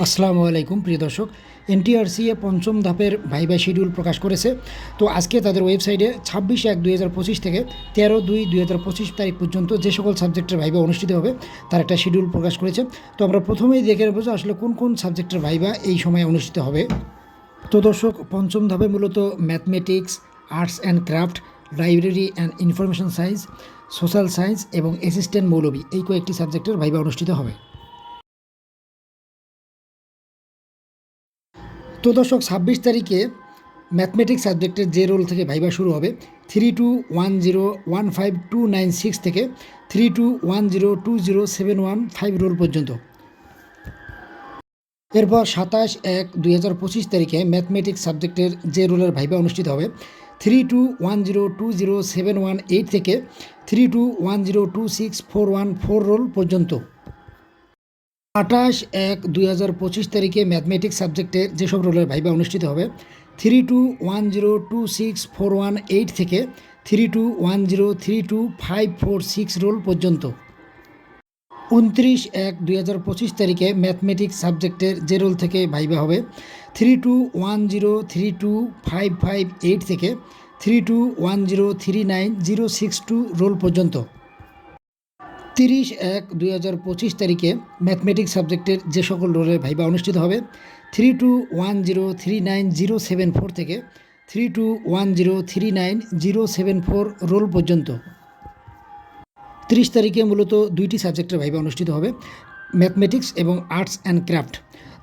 আসসালামু আলাইকুম, প্রিয় দর্শক। এনটিআরসি এ পঞ্চম ধাপের ভাইবা শিডিউল প্রকাশ করেছে। তো আজকে তাদের ওয়েবসাইটে ছাব্বিশ এক দুই হাজার পঁচিশ থেকে তেরো দুই দুই হাজার পঁচিশ তারিখ পর্যন্ত যে সকল সাবজেক্টের ভাইবা অনুষ্ঠিত হবে, তার একটা শিডিউল প্রকাশ করেছে। তো আমরা প্রথমেই দেখে নেব আসলে কোন কোন সাবজেক্টের ভাইবা এই সময় অনুষ্ঠিত হবে। তো দর্শক, পঞ্চম ধাপে মূলত mathematics, arts and craft, library and information science, social science এবং অ্যাসিস্ট্যান্ট মৌলবী এই কয়েকটি সাবজেক্টের ভাইবা অনুষ্ঠিত হবে। তো ছাব্বিশ তারিখে ম্যাথমেটিক্স সাবজেক্টের যে রোল থেকে ভাইবা শুরু হবে three two one zero one five two nine six থেকে three two one zero two zero seven one five roll পর্যন্ত। এরপর সাতাশ এক দুই হাজার পঁচিশ তারিখে ম্যাথমেটিক্স সাবজেক্টের যে রোলের ভাইবা অনুষ্ঠিত হবে three two one zero two zero seven one eight থেকে three two one zero two six four one four roll পর্যন্ত আঠাশ এক দুই হাজার পঁচিশ তারিখে ম্যাথমেটিক্স সাবজেক্টের যেসব রোলের ভাইবা অনুষ্ঠিত হবে, three two one zero two six four one eight থেকে three two one zero three two five four six roll পর্যন্ত। উনত্রিশ এক দুই হাজার পঁচিশ তারিখে ম্যাথমেটিক্স সাবজেক্টের যে রোল থেকে ভাইবা হবে, three two one zero three two five five eight থেকে three two one zero three nine zero six two roll পর্যন্ত। তিরিশ এক দুই হাজার পঁচিশ তারিখে ম্যাথমেটিক্স সাবজেক্টের যে সকল রোলের ভাইবা অনুষ্ঠিত হবে, three two one zero three nine zero seven four থেকে three two one zero three nine zero seven four roll পর্যন্ত। তিরিশ তারিখে মূলত দুইটি সাবজেক্টের ভাইবা অনুষ্ঠিত হবে, ম্যাথমেটিক্স এবং আর্টস অ্যান্ড ক্রাফট।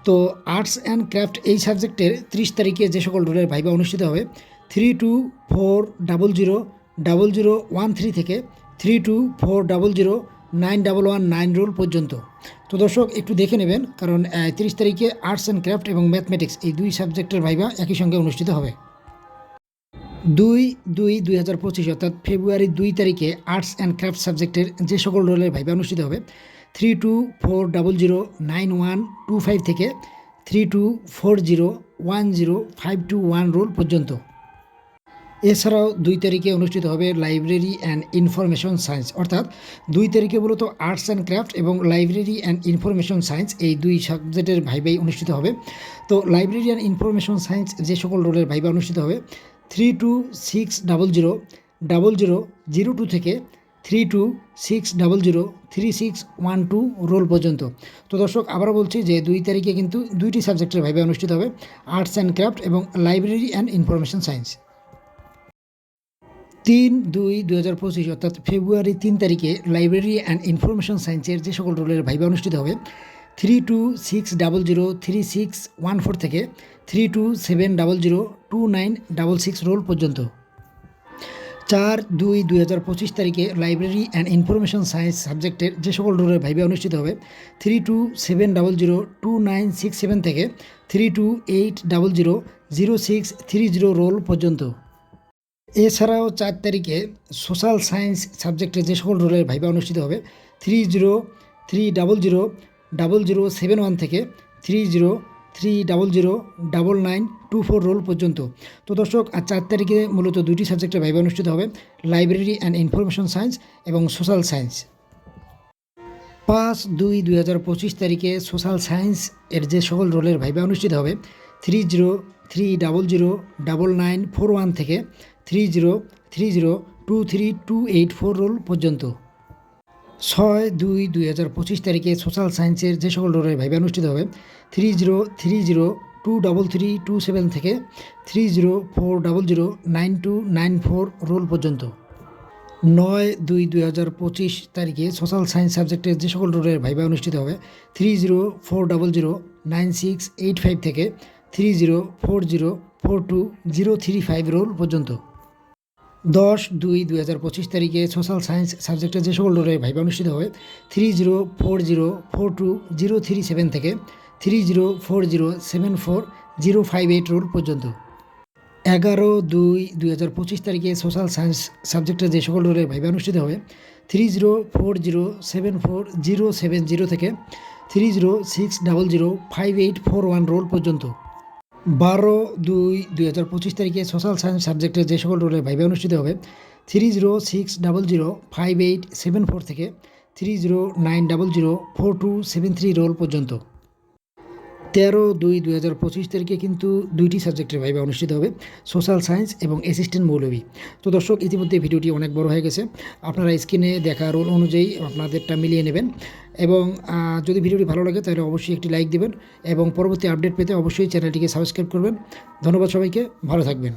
তো আর্টস অ্যান্ড ক্রাফট এই সাবজেক্টের ত্রিশ তারিখে যে সকল রোলের ভাইবা অনুষ্ঠিত হবে, three two four double zero double zero one three থেকে three two four double zero nine double one nine roll পর্যন্ত। তো দর্শক, একটু দেখে নেবেন, কারণ তিরিশ তারিখে আর্টস অ্যান্ড ক্রাফট এবং ম্যাথমেটিক্স এই দুই সাবজেক্টের ভাইবা একই সঙ্গে অনুষ্ঠিত হবে। দুই দুই দুই হাজার পঁচিশ, অর্থাৎ ফেব্রুয়ারি দুই তারিখে আর্টস অ্যান্ড ক্রাফট সাবজেক্টের যে সকল রোলের ভাইবা অনুষ্ঠিত হবে, three two four double zero nine one two five থেকে three two four zero one zero five two one roll পর্যন্ত। এছাড়াও দুই তারিখে অনুষ্ঠিত হবে লাইব্রেরি অ্যান্ড ইনফরমেশন সায়েন্স অর্থাৎ দুই তারিখে মূলত আর্টস অ্যান্ড ক্রাফট এবং লাইব্রেরি অ্যান্ড ইনফরমেশন সায়েন্স এই দুই সাবজেক্টের ভাইবাই অনুষ্ঠিত হবে। তো লাইব্রেরি অ্যান্ড ইনফরমেশন সায়েন্স যে সকল রোলের ভাইবা অনুষ্ঠিত হবে three two six double zero double zero zero two থেকে three two six double zero three six one two roll পর্যন্ত। তো দর্শক, আবারও বলছি যে দুই তারিখে কিন্তু দুইটি সাবজেক্টের ভাইবা অনুষ্ঠিত হবে আর্টস অ্যান্ড ক্রাফট এবং লাইব্রেরি অ্যান্ড ইনফরমেশন সায়েন্স তিন দুই দু হাজার পঁচিশ, অর্থাৎ ফেব্রুয়ারি তিন তারিখে লাইব্রেরি অ্যান্ড ইনফরমেশন সায়েন্সের যে সকল রোলের ভাইবা অনুষ্ঠিত হবে three two six double zero three six one four থেকে three two seven double zero two nine double six roll পর্যন্ত। চার দুই দুই হাজার পঁচিশ তারিখে লাইব্রেরি অ্যান্ড ইনফরমেশন সায়েন্স সাবজেক্টের যে সকল রোলের ভাইবা অনুষ্ঠিত হবে three two seven double zero two nine six seven থেকে three two eight double zero zero six three zero roll পর্যন্ত। এছাড়াও চার তারিখে সোশ্যাল সায়েন্স সাবজেক্টে যে সকল রোলের ভাইবা অনুষ্ঠিত হবে, three zero three double zero double zero seven one থেকে three zero three double zero double nine two four roll পর্যন্ত। তো দর্শক আর চার তারিখে মূলত দুটি সাবজেক্টের ভাইবা অনুষ্ঠিত হবে, লাইব্রেরি অ্যান্ড ইনফরমেশন সায়েন্স এবং সোশ্যাল সায়েন্স। পাঁচ দুই দুই হাজার পঁচিশ তারিখে সোশ্যাল সায়েন্স এর যে সকল রোলের ভাইবা অনুষ্ঠিত হবে, three zero three double zero double nine four one থেকে three zero three zero two three, two eight four roll পর্যন্ত। ছয় দুই দুই হাজার পঁচিশ তারিখে সোশ্যাল সায়েন্সের যে সকল রোলের ভাইবা অনুষ্ঠিত হবে three zero three zero two double three, two seven থেকে three zero four double zero nine two nine four roll পর্যন্ত। নয় দুই দুই হাজার পঁচিশ তারিখে সোশ্যাল সায়েন্স সাবজেক্টের যে সকল রোলের ভাইবা অনুষ্ঠিত হবে three zero four double zero nine six eight five থেকে three zero four zero four two zero three five roll পর্যন্ত। দশ দুই দুই হাজার পঁচিশ তারিখে সোশ্যাল সায়েন্স সাবজেক্টের যে সকল রোলের ভাইবা অনুষ্ঠিত হবে three zero four zero four two zero three seven থেকে three zero four zero seven four zero five eight roll পর্যন্ত। এগারো দুই দুই হাজার পঁচিশ তারিখে সোশ্যাল সায়েন্স সাবজেক্টের যে সকল রোলের ভাইবা অনুষ্ঠিত হবে three zero four zero seven four zero seven zero থেকে three zero six double zero five eight four one roll পর্যন্ত। বারো দুই দুই হাজার পঁচিশ তারিখে সোশ্যাল সায়েন্স সাবজেক্টের যে সকল রোলে ভাইবা অনুষ্ঠিত হবে three zero six double zero five eight seven four থেকে three zero nine double zero four two seven three roll পর্যন্ত। তেরো দুই দুই হাজার পঁচিশ তারিখে কিন্তু দুইটি সাবজেক্টের ভাইবা অনুষ্ঠিত হবে সোশ্যাল সায়েন্স এবং অ্যাসিস্ট্যান্ট মৌলভী। তো দর্শক, ইতিমধ্যে ভিডিওটি অনেক বড় হয়ে গেছে। আপনারা স্ক্রিনে দেখা রোল অনুযায়ী আপনাদেরটা মিলিয়ে নেবেন এবং যদি ভিডিওটি ভালো লাগে তাহলে অবশ্যই একটি লাইক দেবেন এবং পরবর্তী আপডেট পেতে অবশ্যই চ্যানেলটিকে সাবস্ক্রাইব করবেন। ধন্যবাদ সবাইকে, ভালো থাকবেন।